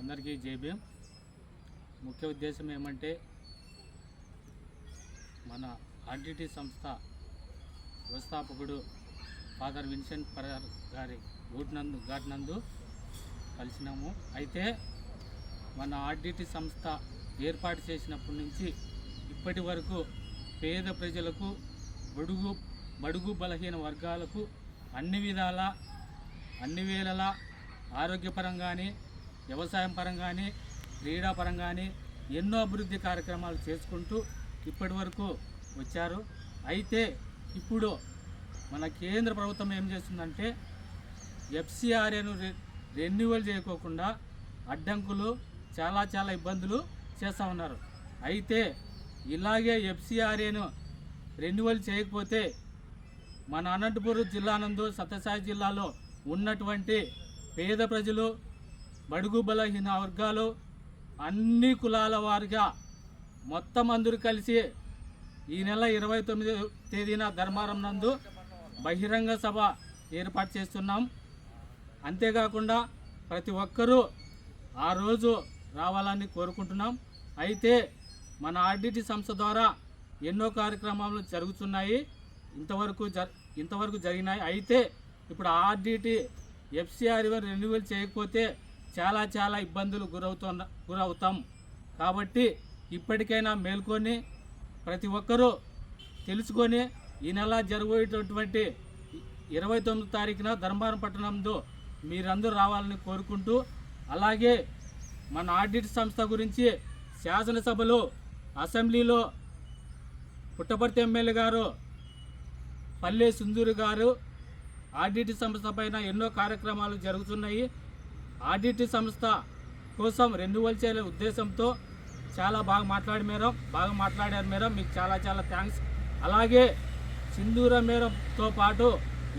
అందరికీ జేబీఎం ముఖ్య ఉద్దేశం ఏమంటే మన ఆర్డిటి సంస్థ వ్యవస్థాపకుడు ఫాదర్ విన్సెంట్ పరార్ గారి గూట్నందు ఘాట్నందు కలిసినాము. అయితే మన ఆర్డిటి సంస్థ ఏర్పాటు చేసినప్పటి నుంచి ఇప్పటి వరకు పేద ప్రజలకు బడుగు బడుగు బలహీన వర్గాలకు అన్ని విధాల అన్ని వేళలా ఆరోగ్యపరంగానే వ్యవసాయం పరంగాని క్రీడా పరంగాని ఎన్నో అభివృద్ధి కార్యక్రమాలు చేసుకుంటూ ఇప్పటి వరకు వచ్చారు. అయితే ఇప్పుడు మన కేంద్ర ప్రభుత్వం ఏం చేస్తుందంటే ఎఫ్సిఆర్ఏను రెన్యువల్ చేయకోకుండా అడ్డంకులు చాలా చాలా ఇబ్బందులు చేస్తూ ఉన్నారు. అయితే ఇలాగే ఎఫ్సిఆర్ఏను రెన్యువల్ చేయకపోతే మన అనంతపురం జిల్లా నందు సత్యసాయి జిల్లాలో ఉన్నటువంటి పేద ప్రజలు బడుగు బలహీన వర్గాలు అన్ని కులాల వారిగా మొత్తం అందరూ కలిసి ఈ నెల ఇరవై తొమ్మిది తేదీన ధర్మారం నందు బహిరంగ సభ ఏర్పాటు చేస్తున్నాం. అంతేకాకుండా ప్రతి ఒక్కరూ ఆ రోజు రావాలని కోరుకుంటున్నాం. అయితే మన ఆర్డిటి సంస్థ ద్వారా ఎన్నో కార్యక్రమాలు జరుగుతున్నాయి. ఇంతవరకు జ ఇంతవరకు జరిగినాయి. అయితే ఇప్పుడు ఆర్డిటి ఎఫ్సిఆర్ రెన్యువల్ చేయకపోతే చాలా చాలా ఇబ్బందులు గురవుతున్న గురవుతాం. కాబట్టి ఇప్పటికైనా మేల్కొని ప్రతి ఒక్కరూ తెలుసుకొని ఈ నెల జరగబోయేటటువంటి ఇరవై తొమ్మిది తారీఖున ధర్మవరం పట్టణంలో మీరందరూ రావాలని కోరుకుంటూ అలాగే మన ఆడిట్ సంస్థ గురించి శాసనసభలో అసెంబ్లీలో పుట్టపర్తి ఎమ్మెల్యే గారు పల్లె సుందూరు గారు ఆడిట్ సంస్థ పైన ఎన్నో కార్యక్రమాలు జరుగుతున్నాయి. ఆడిట్ సంస్థ కోసం రెన్యువల్ చేయాలనే ఉద్దేశంతో చాలా బాగా మాట్లాడి మేడం. బాగా మాట్లాడారు మేడం. మీకు చాలా చాలా థ్యాంక్స్ అలాగే సింధూర మేడంతో పాటు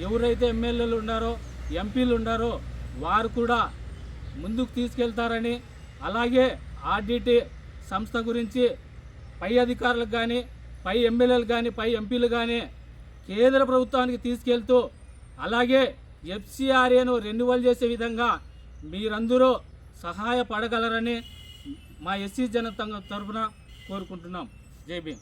ఎవరైతే ఎమ్మెల్యేలు ఉన్నారో ఎంపీలు ఉన్నారో వారు కూడా ముందుకు తీసుకెళ్తారని అలాగే ఆర్డిటి సంస్థ గురించి పై అధికారులకు కానీ పై ఎమ్మెల్యేలు కానీ పై ఎంపీలు కానీ కేంద్ర ప్రభుత్వానికి తీసుకెళ్తూ అలాగే ఎఫ్సిఆర్ఏను రెన్యువల్ చేసే విధంగా మీరందరూ సహాయపడగలరని మా ఎస్సీ జనతంగ తరఫున కోరుకుంటున్నాం. జై భీమ్.